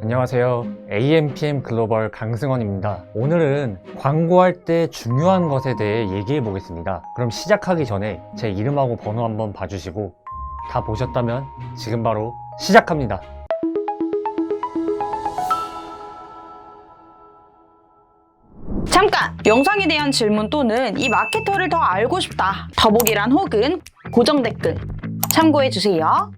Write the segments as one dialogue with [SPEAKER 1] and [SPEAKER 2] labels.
[SPEAKER 1] 안녕하세요. AMPM 글로벌 강승원입니다. 오늘은 광고할 때 중요한 것에 대해 얘기해 보겠습니다. 그럼 시작하기 전에 제 이름하고 번호 한번 봐주시고 다 보셨다면 지금 바로 시작합니다.
[SPEAKER 2] 잠깐! 영상에 대한 질문 또는 이 마케터를 더 알고 싶다. 더보기란 혹은 고정 댓글 참고해 주세요.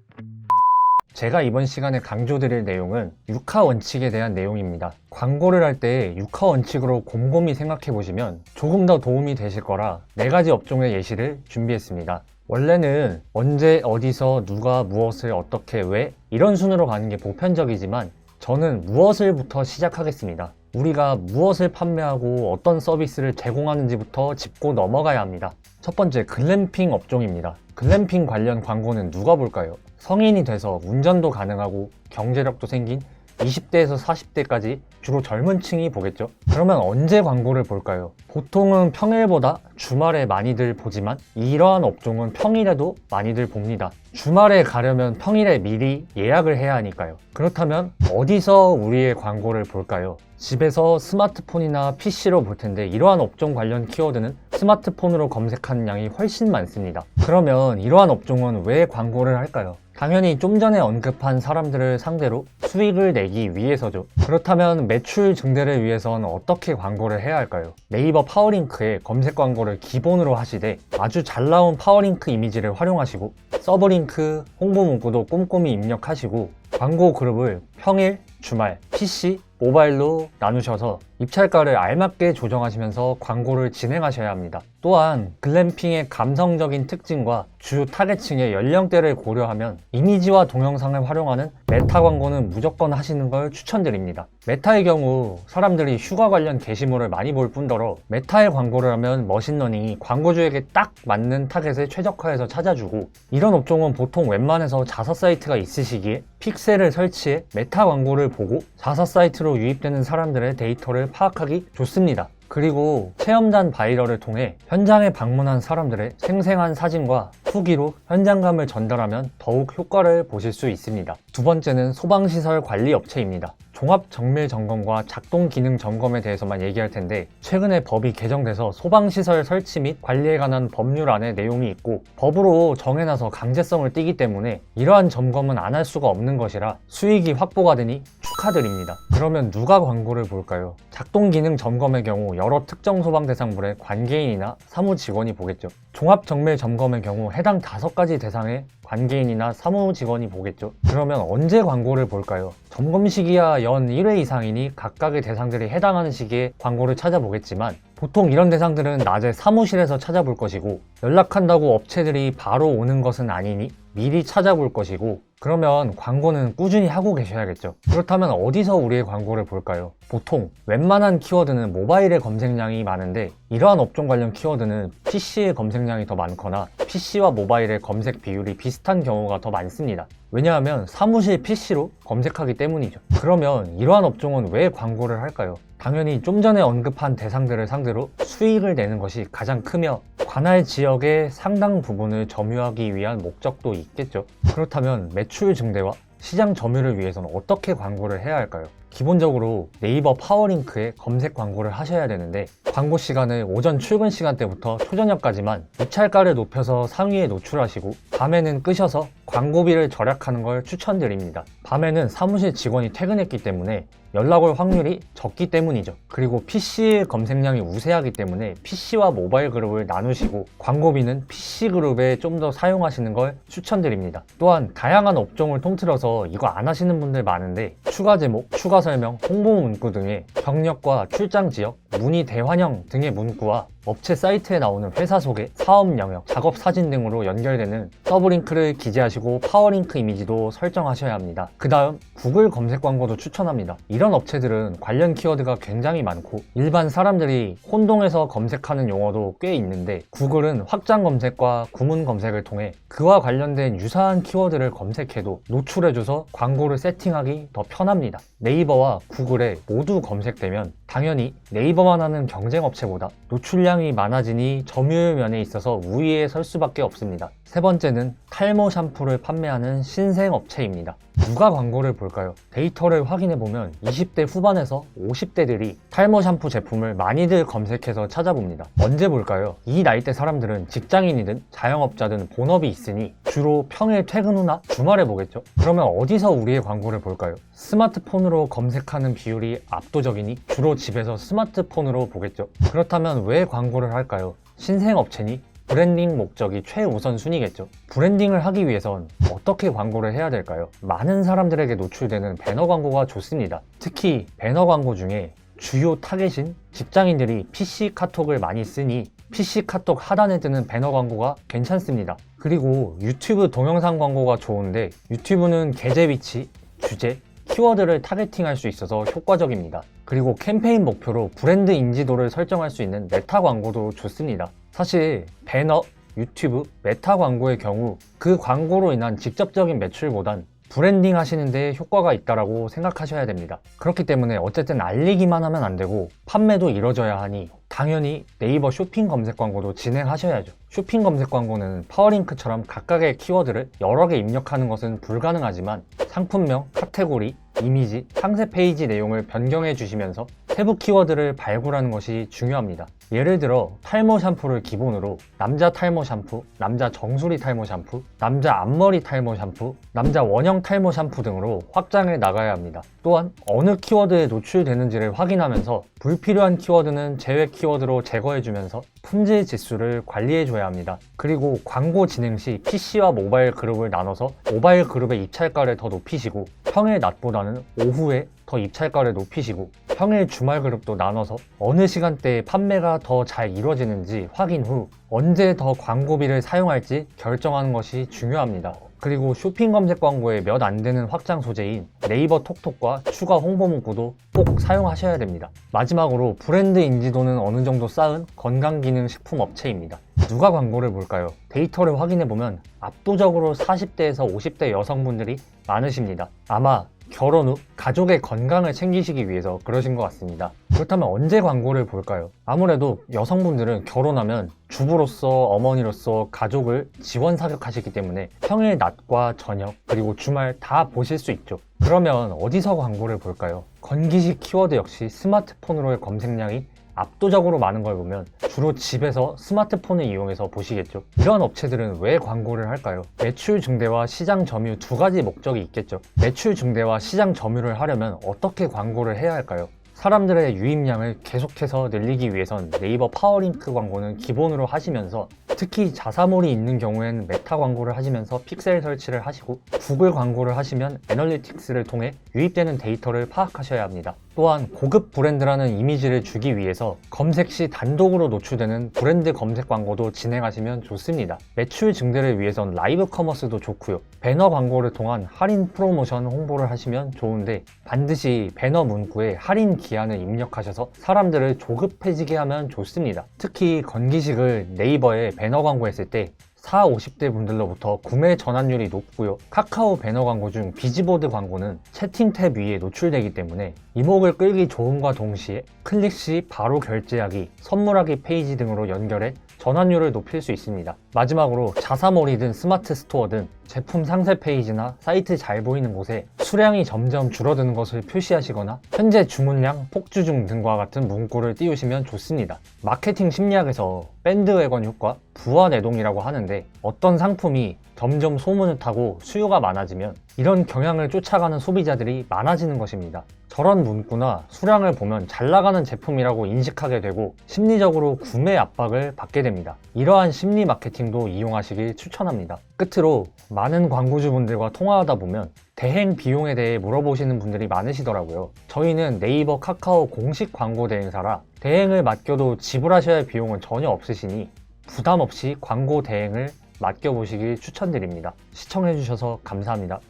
[SPEAKER 1] 제가 이번 시간에 강조드릴 내용은 육하 원칙에 대한 내용입니다. 광고를 할때 육하 원칙으로 곰곰이 생각해 보시면 조금 더 도움이 되실 거라 네 가지 업종의 예시를 준비했습니다. 원래는 언제, 어디서, 누가, 무엇을, 어떻게, 왜 이런 순으로 가는 게 보편적이지만 저는 무엇을부터 시작하겠습니다. 우리가 무엇을 판매하고 어떤 서비스를 제공하는지부터 짚고 넘어가야 합니다. 첫 번째, 글램핑 업종입니다. 글램핑 관련 광고는 누가 볼까요? 성인이 돼서 운전도 가능하고 경제력도 생긴 20대에서 40대까지 주로 젊은 층이 보겠죠? 그러면 언제 광고를 볼까요? 보통은 평일보다 주말에 많이들 보지만 이러한 업종은 평일에도 많이들 봅니다. 주말에 가려면 평일에 미리 예약을 해야 하니까요. 그렇다면 어디서 우리의 광고를 볼까요? 집에서 스마트폰이나 PC로 볼 텐데 이러한 업종 관련 키워드는 스마트폰으로 검색하는 양이 훨씬 많습니다. 그러면 이러한 업종은 왜 광고를 할까요? 당연히 좀 전에 언급한 사람들을 상대로 수익을 내기 위해서죠. 그렇다면 매출 증대를 위해선 어떻게 광고를 해야 할까요? 네이버 파워링크에 검색 광고를 기본으로 하시되 아주 잘 나온 파워링크 이미지를 활용하시고 서브링크, 홍보 문구도 꼼꼼히 입력하시고 광고 그룹을 평일, 주말, PC, 모바일로 나누셔서 입찰가를 알맞게 조정하시면서 광고를 진행하셔야 합니다. 또한 글램핑의 감성적인 특징과 주 타겟층의 연령대를 고려하면 이미지와 동영상을 활용하는 메타 광고는 무조건 하시는 걸 추천드립니다. 메타의 경우 사람들이 휴가 관련 게시물을 많이 볼 뿐더러 메타의 광고를 하면 머신러닝이 광고주에게 딱 맞는 타겟을 최적화해서 찾아주고 이런 업종은 보통 웬만해서 자사 사이트가 있으시기에 픽셀을 설치해 메타 광고를 보고 자사 사이트로 유입되는 사람들의 데이터를 파악하기 좋습니다. 그리고 체험단 바이럴을 통해 현장에 방문한 사람들의 생생한 사진과 후기로 현장감을 전달하면 더욱 효과를 보실 수 있습니다. 두 번째는 소방시설 관리 업체입니다. 종합 정밀 점검과 작동 기능 점검에 대해서만 얘기할 텐데 최근에 법이 개정돼서 소방시설 설치 및 관리에 관한 법률 안에 내용이 있고 법으로 정해놔서 강제성을 띠기 때문에 이러한 점검은 안 할 수가 없는 것이라 수익이 확보가 되니 축하드립니다. 그러면 누가 광고를 볼까요? 작동 기능 점검의 경우 여러 특정 소방 대상물의 관계인이나 사무 직원이 보겠죠. 종합 정밀 점검의 경우 해당 다섯 가지 대상의 관계인이나 사무 직원이 보겠죠. 그러면 언제 광고를 볼까요? 점검 시기야 연 1회 이상이니 각각의 대상들이 해당하는 시기에 광고를 찾아보겠지만 보통 이런 대상들은 낮에 사무실에서 찾아볼 것이고 연락한다고 업체들이 바로 오는 것은 아니니 미리 찾아볼 것이고 그러면 광고는 꾸준히 하고 계셔야겠죠. 그렇다면 어디서 우리의 광고를 볼까요? 보통 웬만한 키워드는 모바일의 검색량이 많은데 이러한 업종 관련 키워드는 PC의 검색량이 더 많거나 PC와 모바일의 검색 비율이 비슷한 경우가 더 많습니다. 왜냐하면 사무실 PC로 검색하기 때문이죠. 그러면 이러한 업종은 왜 광고를 할까요? 당연히 좀 전에 언급한 대상들을 상대로 수익을 내는 것이 가장 크며 관할 지역의 상당 부분을 점유하기 위한 목적도 있겠죠. 그렇다면 매출 증대와 시장 점유를 위해서는 어떻게 광고를 해야 할까요? 기본적으로 네이버 파워링크에 검색 광고를 하셔야 되는데 광고 시간을 오전 출근 시간대부터 초저녁까지만 입찰가를 높여서 상위에 노출하시고 밤에는 끄셔서 광고비를 절약하는 걸 추천드립니다. 밤에는 사무실 직원이 퇴근했기 때문에 연락 올 확률이 적기 때문이죠. 그리고 PC 검색량이 우세하기 때문에 PC와 모바일 그룹을 나누시고 광고비는 PC 그룹에 좀 더 사용하시는 걸 추천드립니다. 또한 다양한 업종을 통틀어서 이거 안 하시는 분들 많은데 추가 제목, 추가 설명, 홍보 문구 등의 경력과 출장 지역, 문의 대환영 등의 문구와 업체 사이트에 나오는 회사 소개, 사업 영역, 작업 사진 등으로 연결되는 서브링크를 기재하시고 파워링크 이미지도 설정하셔야 합니다. 그 다음 구글 검색 광고도 추천합니다. 이런 업체들은 관련 키워드가 굉장히 많고 일반 사람들이 혼동해서 검색하는 용어도 꽤 있는데 구글은 확장 검색과 구문 검색을 통해 그와 관련된 유사한 키워드를 검색해도 노출해줘서 광고를 세팅하기 더 편합니다. 네이버와 구글에 모두 검색되면 당연히 네이버 이거만 하는 경쟁 업체보다 노출량이 많아지니 점유율 면에 있어서 우위에 설 수밖에 없습니다. 세 번째는 탈모 샴푸를 판매하는 신생 업체입니다. 누가 광고를 볼까요? 데이터를 확인해 보면 20대 후반에서 50대들이 탈모 샴푸 제품을 많이들 검색해서 찾아봅니다. 언제 볼까요? 이 나이대 사람들은 직장인이든 자영업자든 본업이 있으니 주로 평일 퇴근 후나 주말에 보겠죠? 그러면 어디서 우리의 광고를 볼까요? 스마트폰으로 검색하는 비율이 압도적이니 주로 집에서 스마트폰으로 보겠죠? 그렇다면 왜 광고를 할까요? 신생 업체니 브랜딩 목적이 최우선 순위겠죠. 브랜딩을 하기 위해선 어떻게 광고를 해야 될까요? 많은 사람들에게 노출되는 배너 광고가 좋습니다. 특히 배너 광고 중에 주요 타겟인 직장인들이 PC 카톡을 많이 쓰니 PC 카톡 하단에 뜨는 배너 광고가 괜찮습니다. 그리고 유튜브 동영상 광고가 좋은데 유튜브는 계제 위치, 주제, 키워드를 타겟팅할 수 있어서 효과적입니다. 그리고 캠페인 목표로 브랜드 인지도를 설정할 수 있는 메타 광고도 좋습니다. 사실 배너, 유튜브, 메타 광고의 경우 그 광고로 인한 직접적인 매출보단 브랜딩 하시는 데 효과가 있다라고 생각하셔야 됩니다. 그렇기 때문에 어쨌든 알리기만 하면 안 되고 판매도 이루어져야 하니 당연히 네이버 쇼핑 검색 광고도 진행하셔야죠. 쇼핑 검색 광고는 파워링크처럼 각각의 키워드를 여러 개 입력하는 것은 불가능하지만 상품명, 카테고리, 이미지, 상세 페이지 내용을 변경해 주시면서 세부 키워드를 발굴하는 것이 중요합니다. 예를 들어 탈모 샴푸를 기본으로 남자 탈모 샴푸, 남자 정수리 탈모 샴푸, 남자 앞머리 탈모 샴푸, 남자 원형 탈모 샴푸 등으로 확장해 나가야 합니다. 또한 어느 키워드에 노출되는지를 확인하면서 불필요한 키워드는 제외 키워드로 제거해 주면서 품질 지수를 관리해 줘야 합니다. 그리고 광고 진행 시 PC와 모바일 그룹을 나눠서 모바일 그룹의 입찰가를 더 높이시고 평일 낮보다는 오후에 더 입찰가를 높이시고 평일 주말 그룹도 나눠서 어느 시간대에 판매가 더 잘 이루어지는지 확인 후 언제 더 광고비를 사용할지 결정하는 것이 중요합니다. 그리고 쇼핑 검색 광고에 몇 안 되는 확장 소재인 네이버 톡톡과 추가 홍보 문구도 꼭 사용하셔야 됩니다. 마지막으로 브랜드 인지도는 어느 정도 쌓은 건강기능식품 업체입니다. 누가 광고를 볼까요? 데이터를 확인해 보면 압도적으로 40대에서 50대 여성분들이 많으십니다. 아마 결혼 후 가족의 건강을 챙기시기 위해서 그러신 것 같습니다. 그렇다면 언제 광고를 볼까요? 아무래도 여성분들은 결혼하면 주부로서 어머니로서 가족을 지원 사격하시기 때문에 평일 낮과 저녁 그리고 주말 다 보실 수 있죠. 그러면 어디서 광고를 볼까요? 건기식 키워드 역시 스마트폰으로의 검색량이 압도적으로 많은 걸 보면 주로 집에서 스마트폰을 이용해서 보시겠죠. 이런 업체들은 왜 광고를 할까요? 매출 증대와 시장 점유 두 가지 목적이 있겠죠. 매출 증대와 시장 점유를 하려면 어떻게 광고를 해야 할까요? 사람들의 유입량을 계속해서 늘리기 위해선 네이버 파워링크 광고는 기본으로 하시면서 특히 자사몰이 있는 경우에는 메타 광고를 하시면서 픽셀 설치를 하시고 구글 광고를 하시면 애널리틱스를 통해 유입되는 데이터를 파악하셔야 합니다. 또한 고급 브랜드라는 이미지를 주기 위해서 검색 시 단독으로 노출되는 브랜드 검색 광고도 진행하시면 좋습니다. 매출 증대를 위해선 라이브 커머스도 좋고요. 배너 광고를 통한 할인 프로모션 홍보를 하시면 좋은데 반드시 배너 문구에 할인 기한을 입력하셔서 사람들을 조급해지게 하면 좋습니다. 특히 건기식을 네이버에 배너 광고했을 때 4, 50대 분들로부터 구매 전환율이 높고요. 카카오 배너 광고 중 비지보드 광고는 채팅 탭 위에 노출되기 때문에 이목을 끌기 좋음과 동시에 클릭 시 바로 결제하기, 선물하기 페이지 등으로 연결해 전환율을 높일 수 있습니다. 마지막으로 자사몰이든 스마트 스토어든 제품 상세 페이지나 사이트 잘 보이는 곳에 수량이 점점 줄어드는 것을 표시하시거나 현재 주문량 폭주 중 등과 같은 문구를 띄우시면 좋습니다. 마케팅 심리학에서 밴드웨건 효과, 부하 내동이라고 하는데 어떤 상품이 점점 소문을 타고 수요가 많아지면 이런 경향을 쫓아가는 소비자들이 많아지는 것입니다. 저런 문구나 수량을 보면 잘 나가는 제품이라고 인식하게 되고 심리적으로 구매 압박을 받게 됩니다. 이러한 심리 마케팅도 이용하시길 추천합니다. 끝으로 많은 광고주분들과 통화하다 보면 대행 비용에 대해 물어보시는 분들이 많으시더라고요. 저희는 네이버 카카오 공식 광고 대행사라 대행을 맡겨도 지불하셔야 할 비용은 전혀 없으시니 부담 없이 광고 대행을 맡겨보시길 추천드립니다. 시청해주셔서 감사합니다.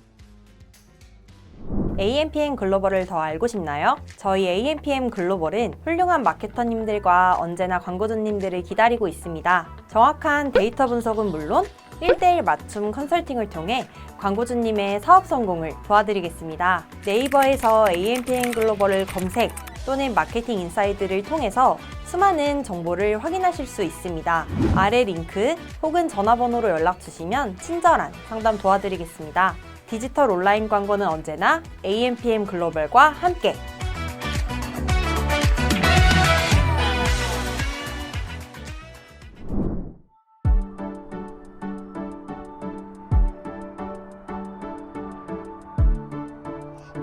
[SPEAKER 3] AMPM 글로벌을 더 알고 싶나요? 저희 AMPM 글로벌은 훌륭한 마케터님들과 언제나 광고주님들을 기다리고 있습니다. 정확한 데이터 분석은 물론 1대1 맞춤 컨설팅을 통해 광고주님의 사업 성공을 도와드리겠습니다. 네이버에서 AMPM 글로벌을 검색, 또는 마케팅 인사이드를 통해서 수많은 정보를 확인하실 수 있습니다. 아래 링크 혹은 전화번호로 연락 주시면 친절한 상담 도와드리겠습니다. 디지털 온라인 광고는 언제나 AMPM 글로벌과 함께